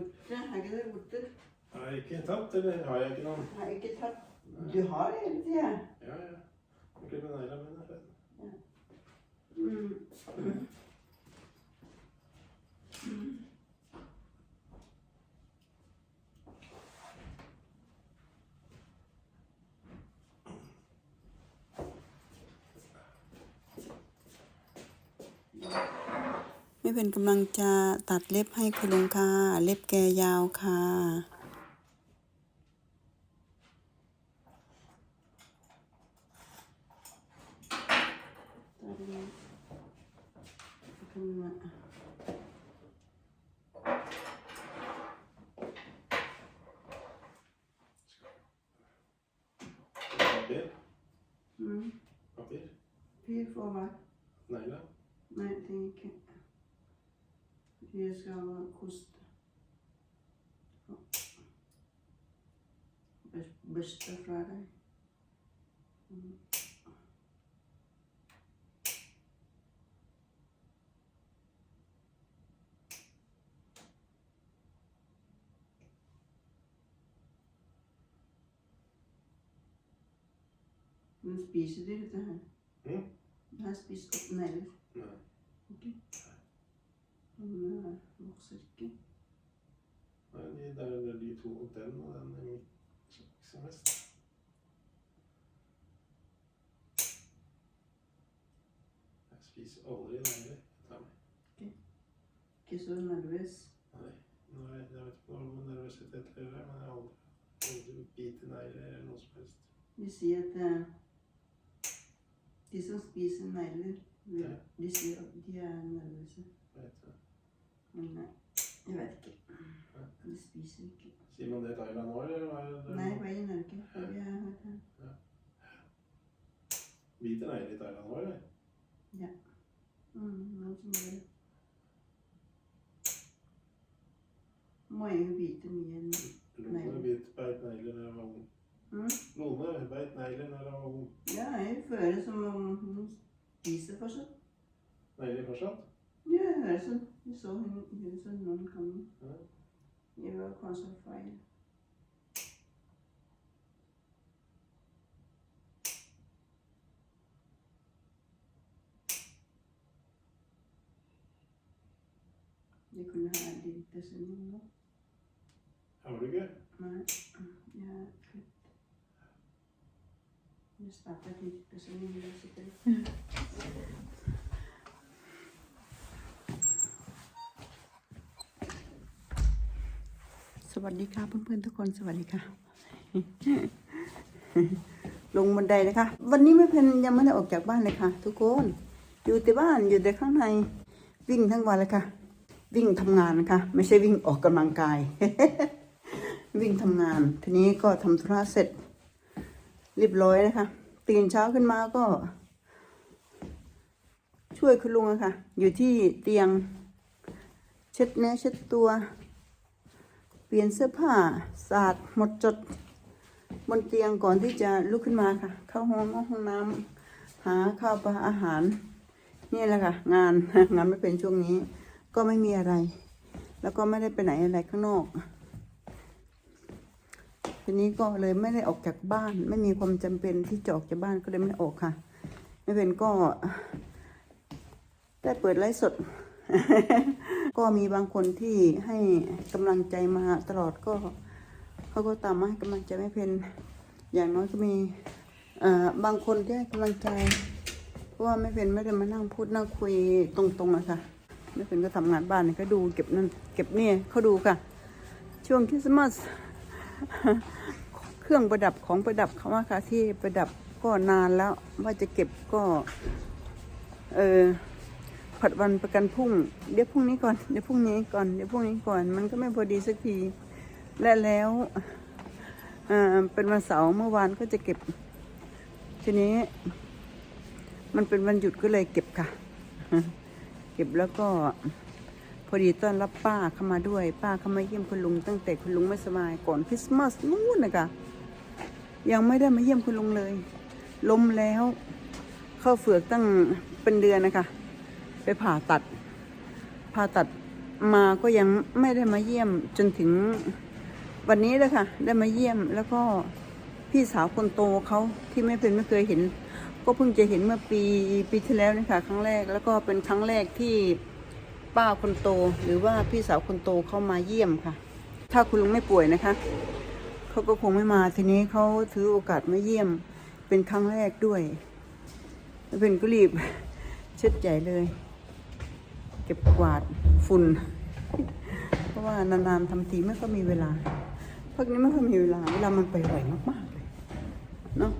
Borte, er ikke det borte? Har jeg ikke tatt, eller har jeg ikke noen? Har ikke tatt Du har det hele tida. Ja, ja. Jeg klipper neglene mine. Mm. ไม่เป็นกำลังจะตัดเล็บให้คุณลุงค่ะ เล็บแกยาวค่ะตอนนี้ขึ้นมา Papir. อืม Papir. พี่ får hva? Negler. Nei, jeg trenger ikke. Jeg skal koste. Bør- Børste fra deg. Mm. Men spiser de dette her? Mm. Jeg har spist opp negler. Nei. Ikke? Den eh, vokser ikke. Nei, de, det er det er de to, den og den i midt som mest. Jeg spiser aldri negler. Ta meg. Ikke så nervøs. Nei. Nå er jeg, jeg vet ikke hvor nervøsitet det er, men jeg har aldri, aldri bitt i negler eller noe som helst. De sier at uh, de som spiser negler, Ja. de sier at de er nervøse. Vet du. Men nei, jeg vet ikke. De spiser ikke. Sier man det i Thailand nå, eller hva er det? Nei, bare i Norge. Ja. det. Biter negler i Thailand nå, eller? Mm, som gjør. Må jeg jo vite mye Negler. bit beit negler da jeg var ung. mm? Lone beit negler da jeg var ung. Ja, jeg føler som om hun spiser fortsatt. Negler fortsatt? Ja, jeg hører sånn. Jeg så hun hun sånn noen ganger. Ja. Jeg var kanskje feil. Ikke? Nei, jeg er født. Jeg startet litt personlig universitet. สสวัสดีค่ะเพื่อนๆทุกคนสวัสดีค่ะ ลงบันไดนะคะวันนี้ไม่เพนยังไม่ได้ออกจากบ้านเลยค่ะ ทุกคน อยู่แต่บ้านอยู่แต่ข้างในวิ่งทั้งวันเลยค่ะ วิ่งทำงานนะคะ ไม่ใช่วิ่งออกกำลังกาย วิ่งทำงาน ทีนี้ก็ทำธุระเสร็จเรียบร้อยนะคะตื่นเช้าขึ้นมาก็ ช่วยคุณลุงอะค่ะ อยู่ที่เตียง เช็ดเนื้อเช็ดตัว เปลี่ยนเสื้อผ้าสะอาดหมดจด บนเตียงก่อนที่จะลุกขึ้นมาค่ะ เข้าห้องห้องน้ำหาข้าวปลาอาหาร นี่แหละค่ะ งานงานไม่เป็นช่วงนี้ ก็ไม่มีอะไร แล้วก็ไม่ได้ไปไหนอะไรข้างนอก ทีนี้ก็เลยไม่ได้ออกจากบ้าน ไม่มีความจำเป็นที่จะออกจากบ้านก็เลยไม่ได้ออกค่ะ ไม่เป็นก็ได้เปิดไลฟ์สด ก็มีบางคนที่ให้กำลังใจมาตลอดก็เขาก็ตามมาให้กำลังใจไม่เพนอย่างน้อยก็มีเอ่อบางคนที่ให้กำลังใจ เพราะว่าไม่เป็นไม่ได้มานั่งพูดนั่งคุยตรงๆอะค่ะ ไม่เป็นก็ทำงานบ้านก็ดูเก็บนั่นเก็บนี่เขาดูค่ะ ช่วงคริสต์มาสเครื่องประดับของประดับเขาว่าค่ะ ที่ประดับก็นานแล้วว่าจะเก็บก็เออผัดวันประกันพรุ่ง เดี๋ยวพรุ่งนี้ก่อน เดี๋ยวพรุ่งนี้ก่อน เดี๋ยวพรุ่งนี้ก่อน มันก็ไม่พอดีสักที และแล้วอ่าเป็นวันเสาร์เมื่อวานก็จะเก็บ ทีนี้ มันเป็นวันหยุดก็เลยเก็บค่ะ เก็บแล้วก็พอดีต้อนรับป้าเข้ามาด้วย ป้าเข้ามาเยี่ยมคุณลุง ตั้งแต่คุณลุงไม่สบายก่อนคริสต์มาสนู่นนะคะยังไม่ได้มาเยี่ยมคุณลุงเลยล้มแล้วเข้าเฝือกตั้งเป็นเดือนนะคะ ไปผ่าตัด ผ่าตัดมาก็ยังไม่ได้มาเยี่ยมจนถึงวันนี้เลยค่ะ ได้มาเยี่ยมแล้วก็พี่สาวคนโตเขาที่ไม่เป็นไม่เคยเห็น ก็เพิ่งจะเห็นเมื่อปีปีที่แล้วนี่ค่ะครั้งแรกแล้วก็เป็นครั้งแรกที่ป้าคนโต หรือว่าพี่สาวคนโตเข้ามาเยี่ยมค่ะ ถ้าคุณลุงไม่ป่วยนะคะเขาก็คงไม่มาทีนี้เขาถือโอกาสมาเยี่ยม เป็นครั้งแรกด้วยเป็นก็รีบเช็ดใหญ่เลย เก็บกวาดฝุ่น เพราะว่านานๆทำทีไม่ค่อยมีเวลาพักนี้ไม่ค่อยมีเวลาเวลามันไปไวมากๆเลยเนาะ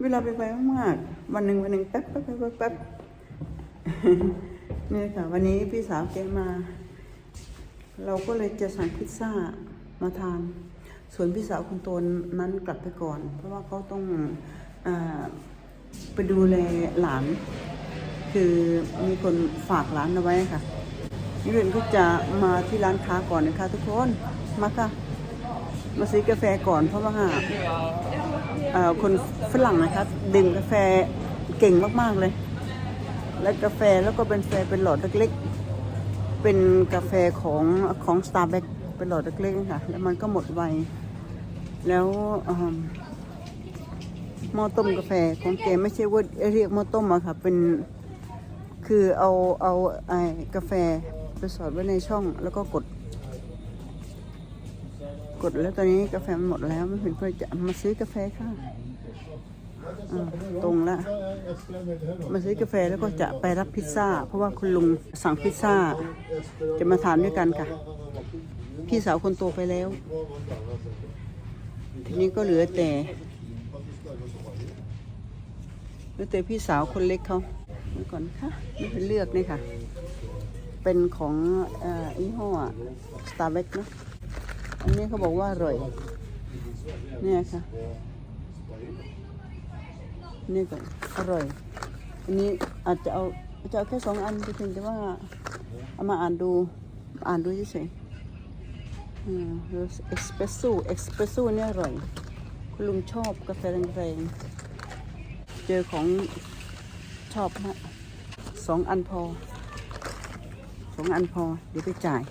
เวลาไปไวมากๆวันหนึ่งวันหนึ่งแป๊บแป๊บแป๊บแป๊บเนี่ยค่ะ วันนี้พี่สาวแกมา เราก็เลยจะสั่งพิซซ่ามาทาน ส่วนพี่สาวคนโตนั้นกลับไปก่อน เพราะว่าเขาต้องอไปดูแลหลาน คือมีคนฝากร้านเอาไว้ค่ะนี่เรนก็จะมาที่ร้านค้าก่อนนะคะทุกคน มาค่ะ มาซื้อกาแฟก่อนเพราะว่า คนฝรั่งนะคะ ดื่มกาแฟเก่งมาก ๆ เลย และกาแฟแล้วก็เป็นแฟเป็นหลอดเล็กๆ เป็นกาแฟของของ s t a r b u c k เป็นหลอดเล็กๆค่ะ แล้วมันก็หมดไว แล้วหม้อต้มกาแฟของแกไม่ใช่ว่าเรียกหม้อต้มอะค่ะ เป็นคือเอาเอาไอ้กาแฟไปสอดไว้ในช่องแล้วก็กด กดแล้วตอนนี้กาแฟหมดแล้วไม่เห็นเพื่อจะมาซื้อกาแฟค่ะตรงละมาซื้อกาแฟแล้วก็จะไปรับพิซซ่า เพราะว่าคุณลุงสั่งพิซซ่า จะมาทานด้วยกันค่ะ พี่สาวคนโตไปแล้ว ทีนี้ก็เหลือแต่เหลือแต่พี่สาวคนเล็กเขาเดี๋ยวก่อนค่ะนี่เป็นเลือกนี่ค่ะ เป็นของยี่ห้อสตาร์เบคเนาะ อันนี้เขาบอกว่าอร่อยเนี่ยค่ะนี่ก็อร่อย อันนี้อาจจะเอาจะเอาแค่สองอันจริงๆแต่ว่าเอามาอ่านดูอ่านดูเฉยๆอืมเอ็กซ์เพรสโซ่เอ็กซ์เพรสโซ่เนี่ยอร่อย คุณลุงชอบกาแฟแรงๆ เจอของชอบมากสองอันพอสองอันพอ เดี๋ยวไปจ่าย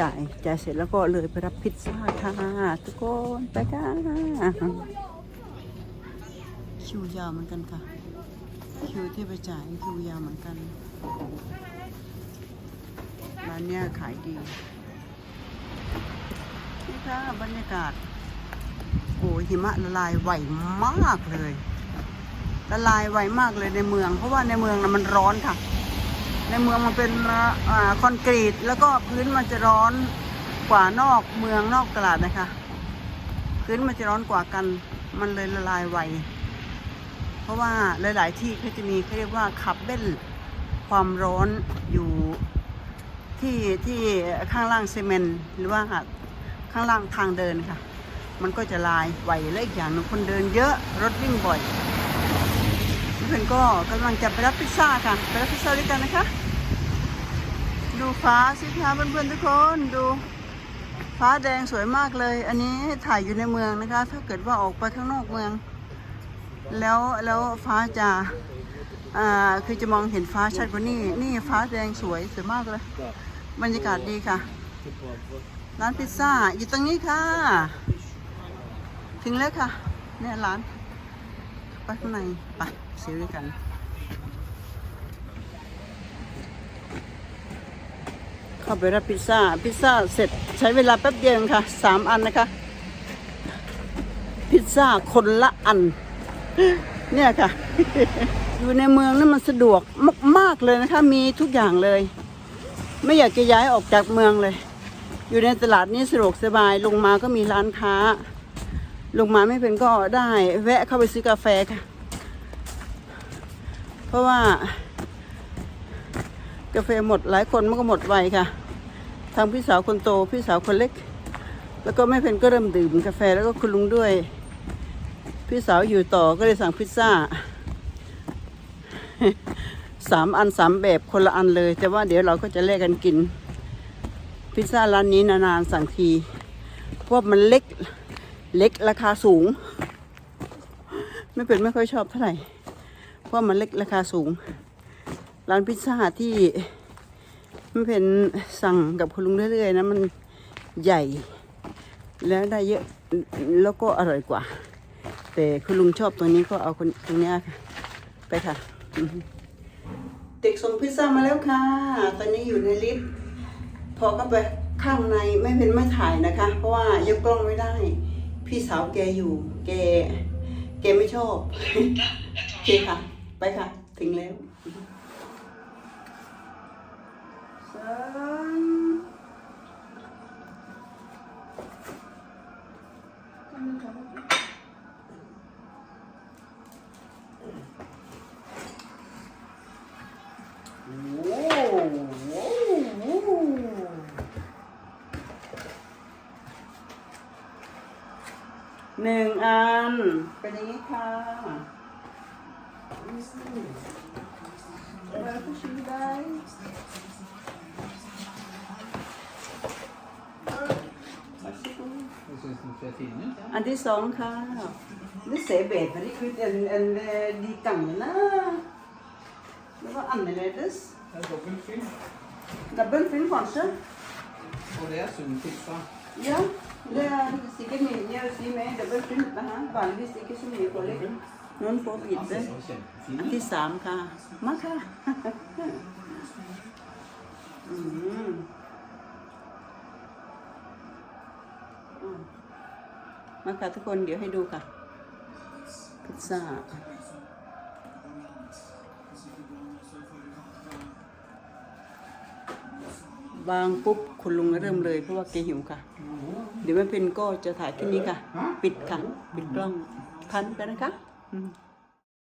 จ่ายจ่ายเสร็จแล้วก็เลยไปรับพิซซ่าค่ะทุกคนไปค่ะคิวยาวเหมือนกันค่ะ คิวที่ไปจ่ายคิวยาวเหมือนกันร้านเนี้ยขายดีนี่ค่ะบรรยากาศโอ้หิมะละลายไวมากเลยละลายไวมากเลยในเมือง เพราะว่าในเมืองนะมันร้อนค่ะ ในเมืองมันเป็นอคอนกรีต แล้วก็พื้นมันจะร้อนกว่านอกเมืองนอกตลาดนะคะ พื้นมันจะร้อนกว่ากันมันเลยละลายไว เพราะว่าหลาย ๆ ที่เขาจะมีเขาเรียกว่าขับเบ้นความร้อนอยู่ที่ที่ข้างล่างซีเมนต์หรือว่าข้างล่างทางเดินค่ะ มันก็จะลายไวและอีกอย่างหนึงคนเดินเยอะรถวิ่งบ่อยเพื่อนก็กำลังจะไปรับพิซซ่าค่ะไปรับพิซซ่าด้วยกันนะคะ ดูฟ้าสิคะเพื่อนๆทุกคนดูฟ้าแดงสวยมากเลย อันนี้ถ่ายอยู่ในเมืองนะคะ ถ้าเกิดว่าออกไปข้างนอกเมือง แล้วแล้วฟ้าจะอ่าคือจะมองเห็นฟ้าชัดกว่านี่นี่ฟ้าแดงสวยสวยมากเลยบรรยากาศดีค่ะ ร้านพิซซ่าอยู่ตรงนี้ค่ะ ถึงแล้วค่ะ เนี่ยร้านไปข้างในไปซื้อด้วยกัน เข้าไปรับพิซซ่า พิซซ่าเสร็จใช้เวลาแป๊บเดียวค่ะสามอันนะคะ พิซซ่าคนละอัน เนี่ยค่ะ อยู่ในเมืองนั้นมันสะดวกมากๆเลยนะคะ มีทุกอย่างเลย ไม่อยากจะย้ายออกจากเมืองเลย อยู่ในตลาดนี้สะดวกสบายลงมาก็มีร้านค้า ลงมาไม่เป็นก็ได้ แวะเข้าไปซื้อกาแฟค่ะ เพราะว่ากาแฟหมดหลายคนมันก็หมดไวค่ะ ทางพี่สาวคนโตพี่สาวคนเล็ก แล้วก็แม่เพนก็เริ่มดื่มกาแฟแล้วก็คุณลุงด้วย พี่สาวอยู่ต่อก็เลยสั่งพิซซ่าสามอันสามแบบคนละอันเลย แต่ว่าเดี๋ยวเราก็จะแลกกันกิน พิซซ่าร้านนี้นานๆสั่งทีเพราะมันเล็กเล็กราคาสูง ไม่เป็นไม่ค่อยชอบเท่าไหร่เพราะมันเล็กราคาสูง ร้านพิซซ่าที่ มันเป็นสั่งกับคุณลุงเรื่อยๆนะมันใหญ่ แล้วได้เยอะแล้วก็อร่อยกว่า แต่คุณลุงชอบตัวนี้ก็เอาคนตรงเนี้ยค่ะ ไปค่ะ เด็กส่งพิซซ่ามาแล้วค่ะ ตอนนี้อยู่ในลิฟต์พอเข้าไปข้างในไม่เป็นไม่ถ่ายนะคะ เพราะว่ายกกล้องไม่ได้ พี่สาวแกอยู่แกแกไม่ชอบโอเคค่ะ ไปค่ะ ถึงแล้ว หหนึ่งอัน เป็นอย่างนี้ค่ะแล้วก็ชิมได้ อันที่สองค่ะนี่เสเบตอันนี้คืออันอันดีกังนะแล้วก็อันไหนเลยดิส Ja, doppelfilm. ดับเบิลฟินก่อนใช่ Og det er sunn pizza. Ja, det er sikkert mye å si med double flint det her. Vanligvis ikke så mye pålegg. Noen får Den vite. ser kjempefin At มาค่ะทุกคนเดี๋ยวให้ดูค่ะ พิซซ่าวางปุ๊บคุณลุงก็เริ่มเลยเพราะว่าแกหิวค่ะ เดี๋ยวแม่เพนก็จะถ่ายแค่นี้ค่ะ ปิดค่ะ ปิดกล้องพันกันนะคะ